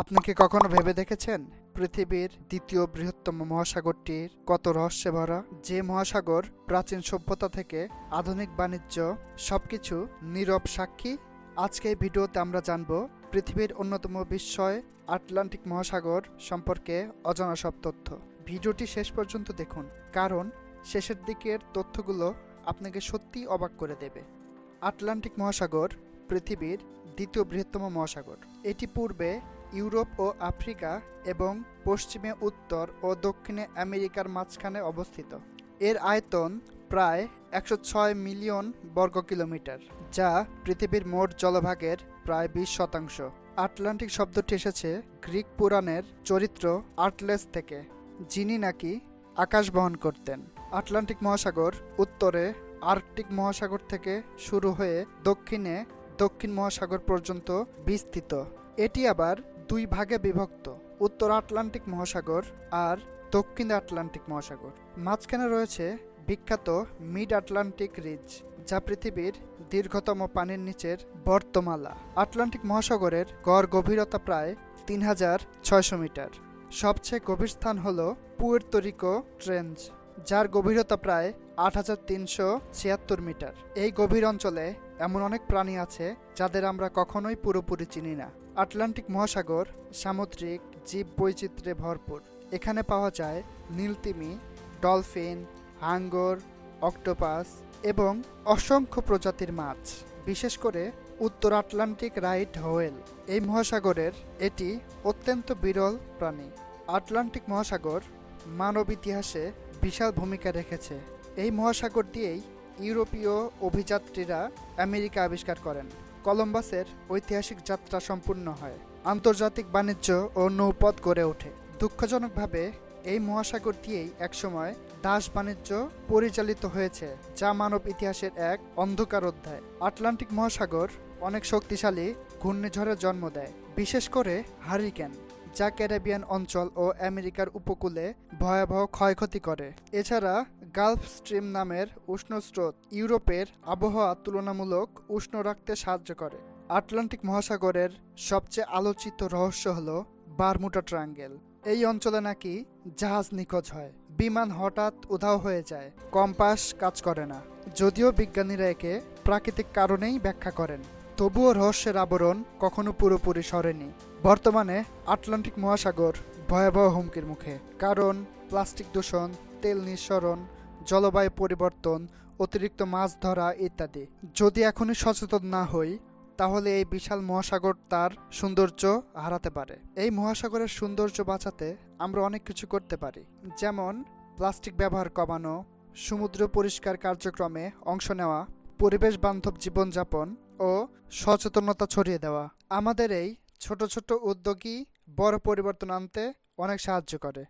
আপনি কি কখনো ভেবে দেখেছেন পৃথিবীর দ্বিতীয় বৃহত্তম মহাসাগরটির কত রহস্যে ভরা? যে মহাসাগর প্রাচীন সভ্যতা থেকে আধুনিক বাণিজ্য, সবকিছু নীরব সাক্ষী। আজকে এই ভিডিওতে আমরা জানব পৃথিবীর অন্যতম বিস্ময় আটলান্টিক মহাসাগর সম্পর্কে অজানা সব তথ্য। ভিডিওটি শেষ পর্যন্ত দেখুন, কারণ শেষের দিকের তথ্যগুলো আপনাকে সত্যিই অবাক করে দেবে। আটলান্টিক মহাসাগর পৃথিবীর দ্বিতীয় বৃহত্তম মহাসাগর। এটি পূর্বে ইউরোপ ও আফ্রিকা এবং পশ্চিমে উত্তর ও দক্ষিণে আমেরিকার মাঝখানে অবস্থিত। এর আয়তন প্রায় একশো ছয় মিলিয়ন বর্গ কিলোমিটার, যা পৃথিবীর মোট জলভাগের প্রায় বিশ শতাংশ। আটলান্টিক শব্দটি এসেছে গ্রিক পুরাণের চরিত্র আটলেস থেকে, যিনি নাকি আকাশ বহন করতেন। আটলান্টিক মহাসাগর উত্তরে আর্কটিক মহাসাগর থেকে শুরু হয়ে দক্ষিণে দক্ষিণ মহাসাগর পর্যন্ত বিস্তৃত। এটি আবার দুই ভাগে বিভক্ত, উত্তর আটলান্টিক মহাসাগর আর দক্ষিণ আটলান্টিক মহাসাগর। মাঝখানে রয়েছে বিখ্যাত মিড আটলান্টিক রিজ, যা পৃথিবীর দীর্ঘতম পানির নিচের বর্তমালা। আটলান্টিক মহাসাগরের গড় গভীরতা প্রায় তিন হাজার ছয়শো মিটার। সবচেয়ে গভীর স্থান হল পুয়ের্তরিকো ট্রেঞ্জ, যার গভীরতা প্রায় আট হাজার তিনশো ছিয়াত্তর মিটার। এই গভীর অঞ্চলে এমন অনেক প্রাণী আছে যাদের আমরা কখনোই পুরোপুরি চিনি না। আটলান্টিক মহাসাগর সামুদ্রিক জীব বৈচিত্র্যে ভরপুর। এখানে পাওয়া যায় নীলতিমি, ডলফিন হাঙ্গর অক্টোপাস এবং অসংখ্য প্রজাতির মাছ, বিশেষ করে উত্তর আটলান্টিক রাইট হোয়েল। এই মহাসাগরের এটি অত্যন্ত বিরল প্রাণী। আটলান্টিক মহাসাগর মানব ইতিহাসে বিশাল ভূমিকা রেখেছে। এই মহাসাগর দিয়েই ইউরোপীয় অভিযাত্রীরা আমেরিকা আবিষ্কার করেন। কলম্বাসের ঐতিহাসিক যাত্রা সম্পূর্ণ হয়। আন্তর্জাতিক বাণিজ্য ও নৌপথ গড়ে ওঠে। দুঃখজনকভাবে, এই মহাসাগর দিয়েই একসময় দাস বাণিজ্য পরিচালিত হয়েছে, যা মানব ইতিহাসের এক অন্ধকার অধ্যায়। আটলান্টিক মহাসাগর অনেক শক্তিশালী ঘূর্ণিঝড়ের জন্ম দেয়, বিশেষ করে হারিকেন। যা ক্যারিবিয়ান অঞ্চল ও আমেরিকার উপকূলে ভয়াবহ ক্ষয়ক্ষতি করে। এছাড়া গালফ স্ট্রিম নামের উষ্ণ স্রোত ইউরোপের আবহাওয়া তুলনামূলক উষ্ণ রাখতে সাহায্য করে। আটলান্টিক মহাসাগরের সবচেয়ে আলোচিত রহস্য হল বারমুটা ট্রায়াঙ্গেল। এই অঞ্চলে নাকি জাহাজ নিখোঁজ হয়। বিমান হঠাৎ উধাও হয়ে যায়। কম্পাস কাজ করে না। যদিও বিজ্ঞানীরা একে প্রাকৃতিক কারণেই ব্যাখ্যা করেন। তবুও রহস্যের আবরণ কখনো পুরোপুরি সরেনি। বর্তমানে আটলান্টিক মহাসাগর ভয়াবহ হুমকির মুখে। কারণ, প্লাস্টিক দূষণ, তেল নিঃসরণ, জলবায়ু পরিবর্তন, অতিরিক্ত মাছ ধরা ইত্যাদি। যদি এখনই সচেতন না হই, তাহলে এই বিশাল মহাসাগর তার সৌন্দর্য হারাতে পারে। এই মহাসাগরের সৌন্দর্য বাঁচাতে আমরা অনেক কিছু করতে পারি। যেমন, প্লাস্টিক ব্যবহার কমানো, সমুদ্র পরিষ্কার কার্যক্রমে অংশ নেওয়া পরিবেশ বান্ধব জীবনযাপন ও সচেতনতা ছড়িয়ে দেওয়া। আমাদের এই ছোট ছোট উদ্যোগই বড় পরিবর্তন আনতে অনেক সাহায্য করে।